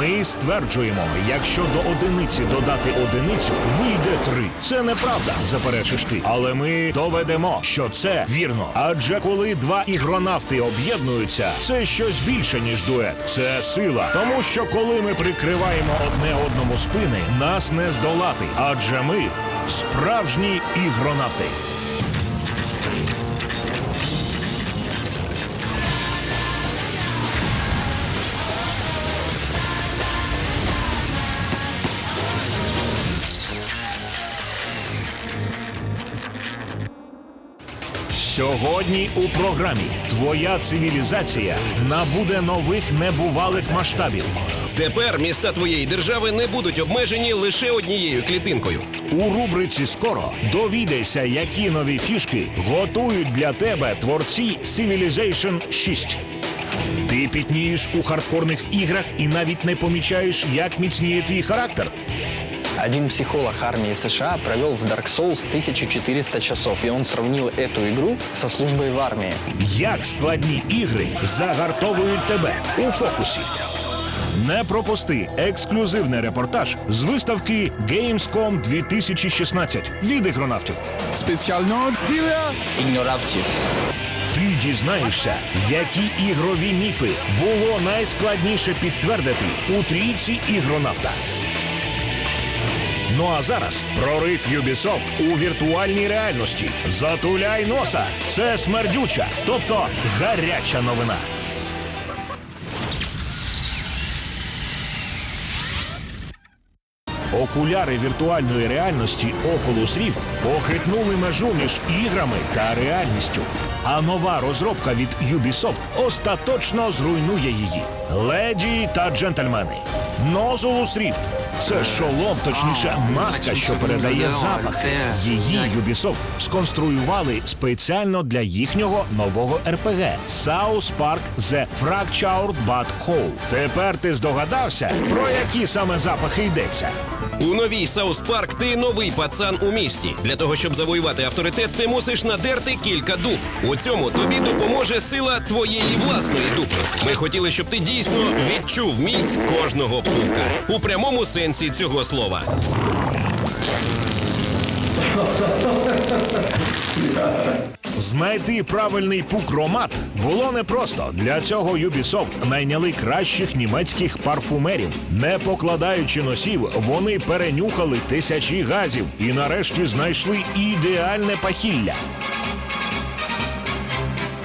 Ми стверджуємо, якщо до одиниці додати одиницю, вийде три. Це неправда, заперечиш ти. Але ми доведемо, що це вірно. Адже коли два ігронавти об'єднуються, це щось більше, ніж дует. Це сила. Тому що коли ми прикриваємо одне одному спини, нас не здолати. Адже ми справжні ігронавти. Сьогодні у програмі Твоя цивілізація набуде нових небувалих масштабів. Тепер міста твоєї держави не будуть обмежені лише однією клітинкою. У рубриці Скоро довідайся, які нові фішки готують для тебе творці Civilization 6. Ти пітнієш у хардкорних іграх і навіть не помічаєш, як міцніє твій характер. Один психолог армии США провел в Dark Souls 1400 часов, и он сравнил эту игру со службой в армии. Як складні ігри загартовують тебе у фокусі. Не пропусти ексклюзивний репортаж з виставки Gamescom 2016 від ігронавтів. Spécialement dealer Игноравтив. Ти дізнаєшся, які ігрові міфи було найскладніше підтвердити у трійці ігронавта. Ну а зараз прорив Ubisoft у віртуальній реальності. Затуляй носа. Це смердюча, тобто гаряча новина. Окуляри віртуальної реальності Oculus Rift похитнули межу між іграми та реальністю. А нова розробка від Ubisoft остаточно зруйнує її. Леді та джентльмени. Nozulus Rift – це шолом, точніше, маска, що передає запахи. Її Ubisoft сконструювали спеціально для їхнього нового РПГ South Park The Fractured But Whole. Тепер ти здогадався, про які саме запахи йдеться. У новій Саус Парк ти новий пацан у місті. Для того, щоб завоювати авторитет, ти мусиш надерти кілька дуб. У цьому тобі допоможе сила твоєї власної дупи. Ми хотіли, щоб ти дійсно відчув міць кожного пука. У прямому сенсі цього слова. Знайти правильний пукромат було непросто. Для цього Ubisoft найняли кращих німецьких парфумерів. Не покладаючи носів, вони перенюхали тисячі газів і нарешті знайшли ідеальне пахілля.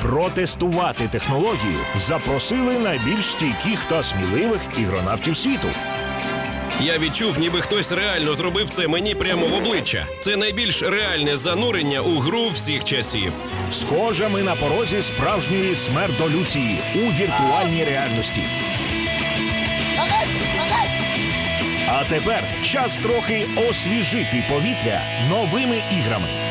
Протестувати технологію запросили найбільш стійких та сміливих ігронавтів світу. Я відчув, ніби хтось реально зробив це мені прямо в обличчя. Це найбільш реальне занурення у гру всіх часів. Схоже, ми на порозі справжньої смердолюції у віртуальній реальності. А тепер час трохи освіжити повітря новими іграми.